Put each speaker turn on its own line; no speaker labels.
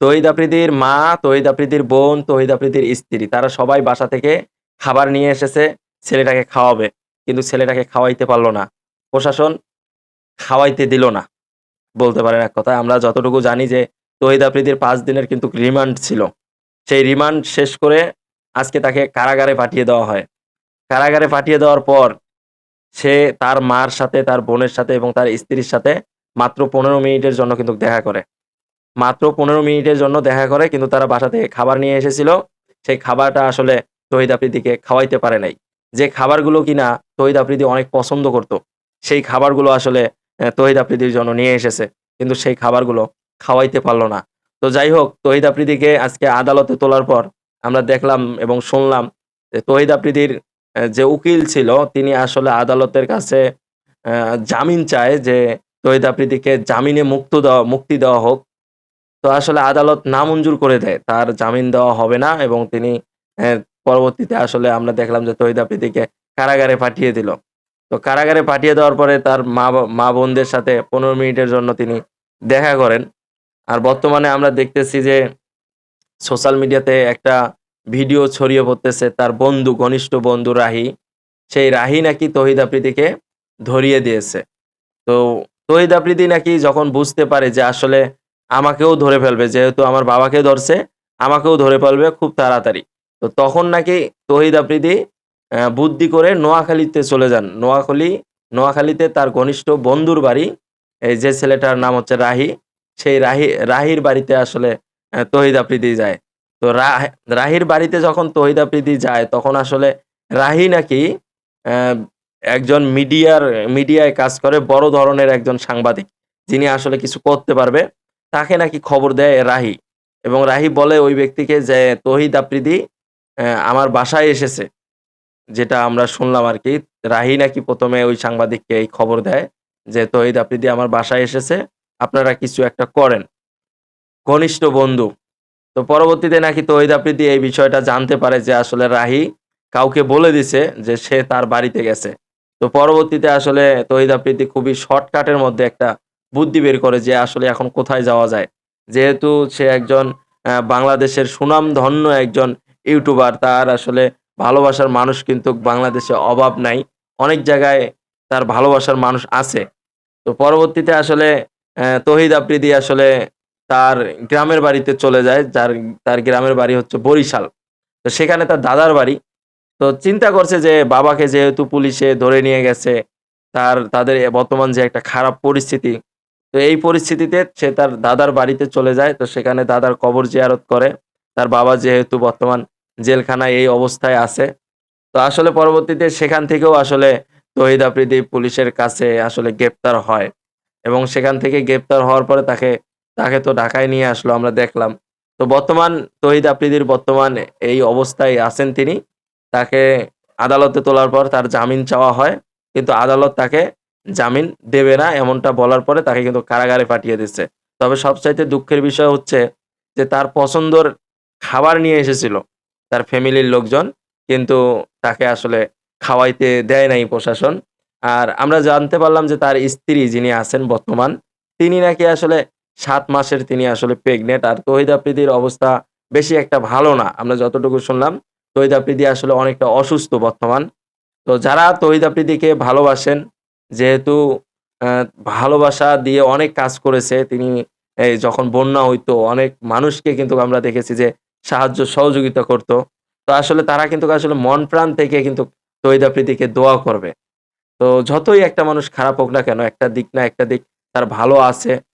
তহিদ আফ্রিদির মা, তহিদ আফ্রিদির বোন, তহিদ আফ্রিদির স্ত্রী, তারা সবাই বাসা থেকে খাবার নিয়ে এসেছে, ছেলেটাকে খাওয়াবে। কিন্তু ছেলেটাকে খাওয়াইতে পারল না। প্রশাসন খাওয়াইতে দিল না। বলতে পারেন এক কথা আমরা যতটুকু জানি যে তহিদ আফ্রিদির পাঁচ দিনের কিন্তু রিমান্ড ছিল। সেই রিমান্ড শেষ করে আজকে তাকে কারাগারে পাঠিয়ে দেওয়া হয়। কারাগারে পাঠিয়ে দেওয়ার পর সে তার মার সাথে, তার বোনের সাথে এবং তার স্ত্রীর সাথে মাত্র পনেরো মিনিটের জন্য কিন্তু দেখা করে। মাত্র পনেরো মিনিটের জন্য দেখা করে, কিন্তু তারা বাসা থেকে খাবার নিয়ে এসেছিল। সেই খাবারটা আসলে তহিদ আফ্রিদিকে খাওয়াইতে পারে নাই। যে খাবারগুলো কিনা তহিদ আফ্রিদি অনেক পছন্দ করত, সেই খাবারগুলো আসলে তহিদ আফ্রিদির জন্য নিয়ে এসেছে। কিন্তু সেই খাবারগুলো খাওয়াইতে পারল না। তো যাই হোক, তহিদ আফ্রিদিকে আজকে আদালতে তোলার পর আমরা দেখলাম এবং শুনলাম যে তহিদ আফ্রিদির যে উকিল ছিল, তিনি আসলে আদালতের কাছে জামিন চায় যে তহিদ আফ্রিদিকে জামিনে মুক্ত দেওয়া, মুক্তি দেওয়া হোক। তো আসলে আদালত নামঞ্জুর করে দেয়, তার জামিন দেওয়া হবে না এবং তিনি পরবর্তীতে আসলে আমরা দেখলাম যে তহিদ আফ্রিদিকে কারাগারে পাঠিয়ে দিল। তো কারাগারে পাঠিয়ে দেওয়ার পরে তার মা মা বোনদের সাথে পনেরো মিনিটের জন্য তিনি দেখা করেন। আর বর্তমানে আমরা দেখতেছি যে সোশ্যাল মিডিয়াতে একটা ভিডিও ছড়িয়ে পড়তেছে, তার বন্ধু, ঘনিষ্ঠ বন্ধু রাহি। সেই রাহি নাকি তহিদ আফ্রিদিকে ধরিয়ে দিয়েছে। তো তহিদ আফ্রিদি নাকি যখন বুঝতে পারে যে আসলে আমাকেও ধরে ফেলবে, যেহেতু আমার বাবাকে ধরছে, আমাকেও ধরে ফেলবে খুব তাড়াতাড়ি। তো তখন নাকি তহিদ আফ্রিদি বুদ্ধি করে নোয়াখালীতে চলে যান। নোয়াখালী, নোয়াখালীতে তার ঘনিষ্ঠ বন্ধুর বাড়ি, এই যে ছেলেটার নাম হচ্ছে রাহি, সেই রাহি, রাহির বাড়িতে আসলে তহিদ আফ্রিদি যায়। তো রাহির বাড়িতে যখন তহিদ আফ্রিদি যায়, তখন আসলে রাহি নাকি একজন মিডিয়ার, মিডিয়ায় কাজ করে, বড় ধরনের একজন সাংবাদিক, যিনি আসলে কিছু করতে পারবে। তাকে নাকি খবর দেয় রাহি। এবং রাহি বলে ওই ব্যক্তিকে যে, তহিদ আফ্রিদি আমার বাসায় এসেছে। যেটা আমরা শুনলাম আর কি। রাহি নাকি প্রথমে ওই সাংবাদিককে এই খবর দেয় যে, তহিদ আফ্রিদি আমার বাসায় এসেছে। আপনারা কিছু একটা করেন। ঘনিষ্ঠ বন্ধু। তো পরবর্তীতে নাকি তহিদ আফ্রিদি এই বিষয়টা জানতে পারে যে, আসলে রাহি কাউকে বলে দিছে যে, সে তার বাড়িতে গেছে। তো পরবর্তীতে আসলে তহিদ আফ্রিদি খুবই শর্টকাটের মধ্যে একটা বুদ্ধি বের করে যে আসলে এখন কোথায় যাওয়া যায়। যেহেতু সে একজন বাংলাদেশের সুনামধন্য একজন ইউটিউবার, তার আসলে ভালোবাসার মানুষ কিন্তু বাংলাদেশে অভাব নাই। অনেক জায়গায় তার ভালোবাসার মানুষ আছে। তো পরবর্তীতে আসলে তহিদ আফ্রিদি আসলে তার গ্রামের বাড়িতে চলে যায়, যার, তার গ্রামের বাড়ি হচ্ছে বরিশাল। তো সেখানে তার দাদার বাড়ি। তো চিন্তা করছে যে বাবাকে যেহেতু পুলিশে ধরে নিয়ে গেছে, তার, তাদের বর্তমান যে একটা খারাপ পরিস্থিতি তো এই পরিস্থিতিতে সে তার দাদার বাড়িতে চলে যায়। তো সেখানে দাদার কবর জিয়ারত করে। তার বাবা যেহেতু বর্তমান জেলখানায় এই অবস্থায় আছে। তো আসলে পরবর্তীতে সেখান থেকেও আসলে তহিদ আফ্রিদি পুলিশের কাছে আসলে গ্রেপ্তার হয় এবং সেখান থেকে গ্রেপ্তার হওয়ার পরে তাকে তাকে তো ঢাকায় নিয়ে আসলো, আমরা দেখলাম। তো বর্তমান তহিদ আফ্রিদির বর্তমান এই অবস্থায় আছেন তিনি। তাকে আদালতে তোলার পর তার জামিন চাওয়া হয়। কিন্তু আদালত তাকে জামিন দেবে না এমনটা বলার পরে তাকে কিন্তু কারাগারে পাঠিয়ে দিচ্ছে। তবে সবচাইতে দুঃখের বিষয় হচ্ছে যে তার পছন্দর খাবার নিয়ে এসেছিল তার ফ্যামিলির লোকজন, কিন্তু তাকে আসলে খাওয়াইতে দেয় নাই প্রশাসন। আর আমরা জানতে পারলাম যে তার স্ত্রী যিনি আছেন বর্তমান, তিনি নাকি আসলে সাত মাসের তিনি আসলে প্রেগনেন্ট আর তহিদ আফ্রিদির অবস্থা বেশি একটা ভালো না। আমরা যতটুকু শুনলাম, তহিদ আফ্রিদি আসলে অনেকটা অসুস্থ বর্তমান। তো যারা তহিদ আফ্রিদিকে ভালোবাসেন যেহেতু ভালোবাসা দিয়ে অনেক কাজ করেছে, তিনি এই যখন বন্যা হইতো, অনেক মানুষকে কিন্তু আমরা দেখেছি যে সাহায্য সহযোগিতা করত। তো আসলে তারা কিন্তু আসলে মন প্রাণ থেকে কিন্তু তৈদা প্রীতিকে দোয়া করবে। তো যতই একটা মানুষ খারাপ হোক না কেন, একটা দিক না একটা দিক, তার ভালো আছে।